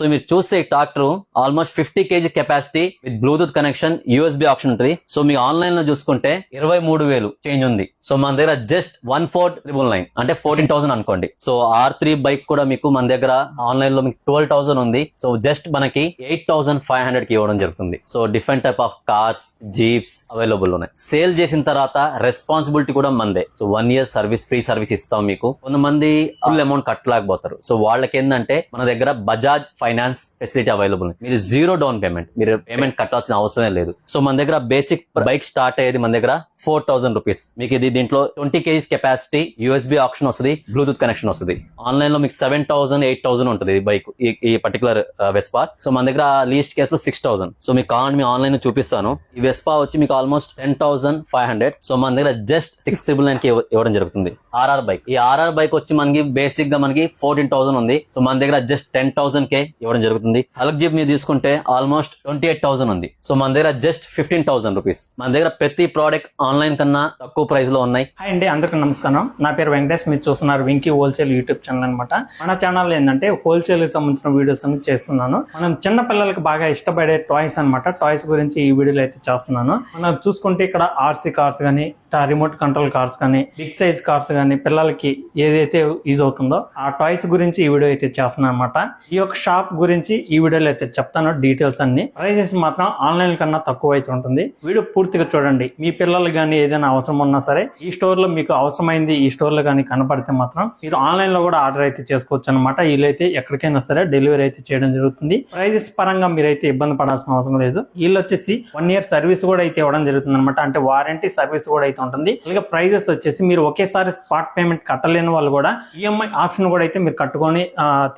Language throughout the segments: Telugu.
సో మీరు చూస్తే tractor almost fifty KG capacity with Bluetooth connection USB option ఉంటుంది. సో మీకు ఆన్లైన్లో చూసుకుంటే ఇరవై మూడు వేలు చేంజ్ ఉంది. సో మన దగ్గర just one four triple nine అంటే ఫోర్టీన్ థౌసండ్ అనుకోండి. సో ఆర్ త్రీ బైక్ కూడా మీకు మన దగ్గర ఆన్లైన్లో మీకు ట్వెల్వ్ థౌసండ్ ఉంది. సో జస్ట్ మనకి ఎయిట్ థౌసండ్ ఫైవ్ హండ్రెడ్కి ఇవ్వడం జరుగుతుంది. So different type of cars jeeps available ఉన్నాయి. సేల్ చేసిన తర్వాత రెస్పాన్సిబిలిటీ కూడా మందే so one year service free service ఇస్తాం మీకు. కొంతమంది ఫుల్ అమౌంట్ కట్టలేకపోతారు. సో వాళ్ళకి ఏంటంటే మన దగ్గర Bajaj five finance facility available మీరు జీరో డౌన్ పేమెంట్. మీరు పేమెంట్ కట్టాల్సిన అవసరమే లేదు. సో మన దగ్గర బేసిక్ బైక్ స్టార్ట్ అయ్యేది మన దగ్గర ఫోర్ థౌసండ్ రూపీస్. మీకు ఇది దీంట్లో twenty KGs capacity USB option వస్తుంది బ్లూటూత్ కనెక్షన్ వస్తుంది. ఆన్లైన్లో మీకు సెవెన్ థౌసండ్ ఎయిట్ థౌసండ్ ఉంటుంది ఈ బైక్ ఈ పర్టికులర్ వెస్పా సో మన దగ్గర లీస్ట్ కేసు లో సిక్స్ థౌసండ్. సో మీకు కావాలని మీ ఆన్లైన్లో చూపిస్తాను. ఈ వెస్పా వచ్చి మీకు almost ten thousand five hundred. So మన దగ్గర జస్ట్ సిక్స్ త్రిబుల్ నైన్కి ఇవ్వడం జరుగుతుంది. RR bike. ఈ ఆర్ఆర్ బైక్ వచ్చి మనకి బేసిక్గా మనకి ఫోర్టీన్ థౌసండ్ ఉంది. సో మన దగ్గర జస్ట్ టెన్ థౌసండ్ కే ఇవ్వడం జరుగుతుంది. అలక్ జీప్ మీరు తీసుకుంటే ఆల్మోస్ట్ ట్వంటీ ఎయిట్ థౌసండ్ ఉంది. సో మన దగ్గర జస్ట్ ఫిఫ్టీన్ థౌసండ్ రూపీస్. మన దగ్గర ప్రతి ప్రోడక్ట్ ఆన్లైన్ కన్నా తక్కువ ప్రైస్లో ఉన్నాయి. హాయ్ అండి అందరికీ నమస్కారం. నా పేరు వెంకటేష్ మీరు చూస్తున్నారు వింకీ హోల్సేల్ యూట్యూబ్ ఛానల్ అనమాట మన ఛానల్ ఏంటంటే హోల్సేల్కి సంబంధించిన వీడియోస్ అన్ని చేస్తున్నాను. మనం చిన్న పిల్లలకి బాగా ఇష్టపడే టాయ్స్ అన్నమాట. టాయ్స్ గురించి ఈ వీడియోలో అయితే చేస్తున్నాను. మనం చూసుకుంటే ఇక్కడ ఆర్సీ కార్స్ కానీ రిమోట్ కంట్రోల్ కార్స్ కానీ బిగ్ సైజ్ కార్స్ కానీ పిల్లలకి ఏదైతే యూజ్ అవుతుందో ఆ టాయ్స్ గురించి ఈ వీడియో అయితే చేస్తున్నాను అనమాట ఈ యొక్క షాప్ గురించి ఈ వీడియోలో అయితే చెప్తాను. డీటెయిల్స్ అన్ని ప్రైజెస్ మాత్రం ఆన్లైన్ కన్నా తక్కువ అయితే ఉంటుంది. వీడియో పూర్తిగా చూడండి. మీ పిల్లలు కానీ ఏదైనా అవసరం ఉన్నా సరే ఈ స్టోర్లో మీకు అవసరమైంది ఈ స్టోర్లో కానీ కనపడితే మాత్రం మీరు ఆన్లైన్లో కూడా ఆర్డర్ అయితే చేసుకోవచ్చు అనమాట వీళ్ళైతే ఎక్కడికైనా సరే డెలివరీ అయితే చేయడం జరుగుతుంది. ప్రైజెస్ పరంగా మీరైతే ఇబ్బంది పడాల్సిన అవసరం లేదు. వీళ్ళు వచ్చేసి వన్ ఇయర్ సర్వీస్ కూడా అయితే ఇవ్వడం జరుగుతుంది అనమాట అంటే వారంటీ సర్వీస్ కూడా అయితే ఉంటుంది. అలాగే ప్రైజెస్ వచ్చేసి మీరు ఒకేసారి స్పాట్ పేమెంట్ కట్టలేని వాళ్ళు కూడా ఈఎంఐ ఆప్షన్ కూడా అయితే మీరు కట్టుకొని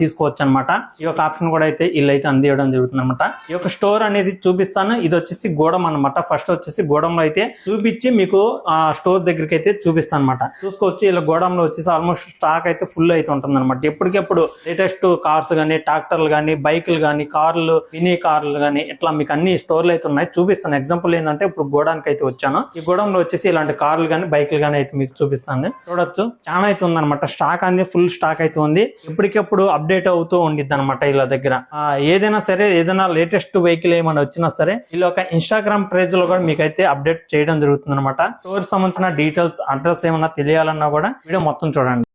తీసుకోవచ్చు అనమాట ఈ యొక్క ఆప్షన్ కూడా అయితే వీళ్ళు అయితే అందియడం జరుగుతుంది అనమాట ఈ యొక్క స్టోర్ అనేది చూపిస్తాను. ఇది వచ్చేసి గోడం అనమాట ఫస్ట్ వచ్చేసి గోడంలో అయితే చూపించి మీకు ఆ స్టోర్ దగ్గరికి అయితే చూపిస్తాను అనమాట చూసుకోవచ్చు ఇలా గోడంలో వచ్చేసి ఆల్మోస్ట్ స్టాక్ అయితే ఫుల్ అయితే ఉంటుంది అనమాట ఎప్పటికెప్పుడు లేటెస్ట్ కార్స్ కానీ ట్రాక్టర్లు కానీ బైకులు కానీ కార్లు మినీ కార్లు కానీ ఇట్లా మీకు అన్ని స్టోర్లు అయితే ఉన్నాయి. చూపిస్తాను. ఎగ్జాంపుల్ ఏంటంటే ఇప్పుడు గోడానికి అయితే వచ్చాను. ఈ గోడంలో వచ్చేసి ఇలాంటి కార్లు కానీ బైకులు కానీ అయితే మీకు చూపిస్తాను. చూడొచ్చు. చాలా అయితే ఉందన్నమాట. స్టాక్ అనేది ఫుల్ స్టాక్ అయితే ఉంది. ఎప్పటికెప్పుడు అప్డేట్ అవుతూ ఉండిద్ది అనమాట ఇలా దగ్గర. ఆ, ఏదైనా సరే ఏదైనా లేటెస్ట్ వెహికల్ ఏమైనా వచ్చినా సరే వీళ్ళ ఒక ఇన్స్టాగ్రామ్ పేజ్లో కూడా మీకైతే అప్డేట్ చేయడం జరుగుతుంది అనమాట స్టోర్ సంబంధించిన డీటెయిల్స్ అడ్రస్ ఏమైనా తెలియాలన్నా కూడా వీడియో మొత్తం చూడండి.